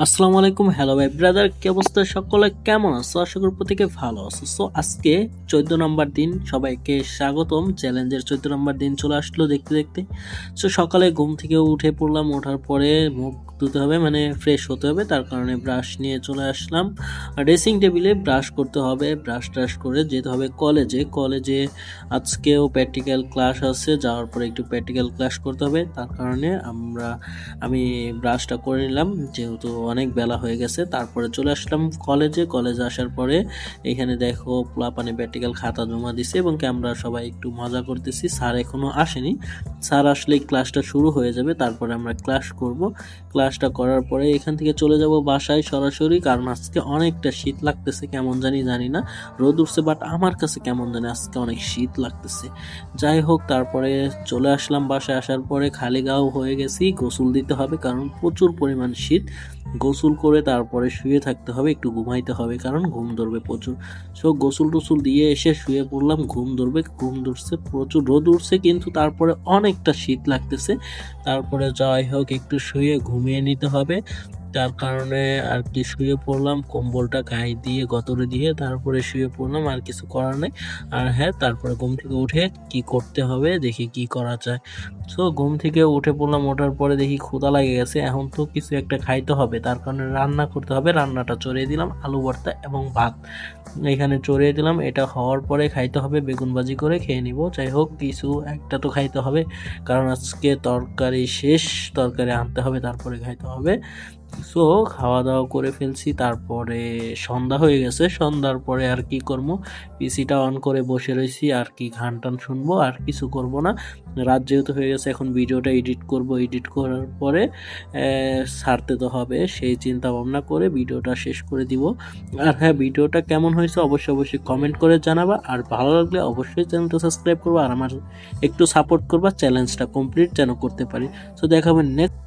আসসালামু আলাইকুম হ্যালো ভাই ব্রাদার কি অবস্থা? সকলে কেমন আছো? আশা করি প্রত্যেকে ভালো আছো। সো আজকে চোদ্দ নম্বর দিন, সবাইকে স্বাগতম। চ্যালেঞ্জের চোদ্দ নম্বর দিন চলে আসলো দেখতে দেখতে। সো সকালে ঘুম থেকে উঠে পড়লাম, ওঠার পরে মুখ ধুতে হবে মানে ফ্রেশ হতে হবে, তার কারণে ব্রাশ নিয়ে চলে আসলাম। ড্রেসিং টেবিলে ব্রাশ করতে হবে ব্রাশ ট্রাশ করে যেতে হবে কলেজে কলেজে আজকেও প্র্যাকটিক্যাল ক্লাস আছে, যাওয়ার পরে একটু প্র্যাকটিক্যাল ক্লাস করতে হবে, তার কারণে আমরা, আমি ব্রাশটা করে নিলাম, যেহেতু অনেক বেলা হয়ে গেছে, তারপরে চলে আসলাম কলেজে কলেজে আসার পরে এখানে দেখো পোলাপানি প্র্যাকটিক্যাল খাতা জমা দিছে এবং আমরা সবাই একটু মজা করতেছি। স্যার এখনও আসেনি। স্যার আসলেই ক্লাসটা শুরু হয়ে যাবে, তারপরে আমরা ক্লাস করব। ক্লাসটা করার পরে এখান থেকে চলে যাব বাসায় সরাসরি, কারণ আজকে অনেকটা শীত লাগতেছে, কেমন জানি জানি না। রোদ উঠছে বাট আমার কাছে কেমন জানি আজকে অনেক শীত লাগতেছে। যাই হোক, তারপরে চলে আসলাম বাসায় আসার পরে খালি গাও হয়ে গেছি, গোসল দিতে হবে, কারণ প্রচুর পরিমাণ শীত। গোসল করে তারপরে শুয়ে থাকতে হবে, একটু ঘুমাইতে হবে, কারণ ঘুম ধরবে প্রচুর। সো গোসল টোসল দিয়ে এসে শুয়ে পড়লাম, ঘুম ধরবে, ঘুম ধরছে, প্রচুর রোদ উঠছে, কিন্তু তারপরে অনেকটা শীত লাগতেছে। তারপরে যাই হোক, একটু শুয়ে ঘুমিয়ে নিতে হবে। তার কারণে আর কি শুয়ে পড়লাম, কম্বলটা গায়ে দিয়ে গতরে দিয়ে তারপরে শুয়ে পড়লাম, আর কিছু করার নেই। আর হ্যাঁ তারপরে ঘুম থেকে উঠে কি করতে হবে, দেখি কি করা যায়। সো ঘুম থেকে উঠে পড়লাম, ওঠার পরে দেখি ক্ষুদা লাগে গেছে, এখন তো কিছু একটা খাইতে হবে। তার কারণে রান্না করতে হবে, রান্নাটা চড়িয়ে দিলাম, আলু ভর্তা এবং ভাত। এখানে চড়িয়ে দিলাম, এটা হওয়ার পরে খাইতে হবে, বেগুন ভাজি করে খেয়ে নিব। যাই হোক, কিছু একটা তো খাইতে হবে, কারণ আজকে তরকারি শেষ, তরকারি আনতে হবে, তারপরে খাইতে হবে। সো খাওয়া দাওয়া করে ফেলছি, তারপরে সন্ধ্যা হয়ে গেছে, সন্ধ্যার পরে আর কি করব? পিসিটা অন করে বসে রয়েছি আর কি ঘান টান শুনব, আর কিছু করব না। রাত যেহেতু হয়ে গেছে, এখন ভিডিওটা এডিট করব, এডিট করার পরে ছাড়তে তো হবে, সেই চিন্তা ভাবনা করে ভিডিওটা শেষ করে দিব। আর হ্যাঁ ভিডিওটা কেমন হয়েছে অবশ্যই অবশ্যই কমেন্ট করে জানাবা। আর ভালো লাগলে অবশ্যই চ্যানেলটা সাবস্ক্রাইব করবা, আর আমার একটু সাপোর্ট করবা চ্যালেঞ্জটা কমপ্লিট যেন করতে পারি। তো দেখাবেন নেক্সট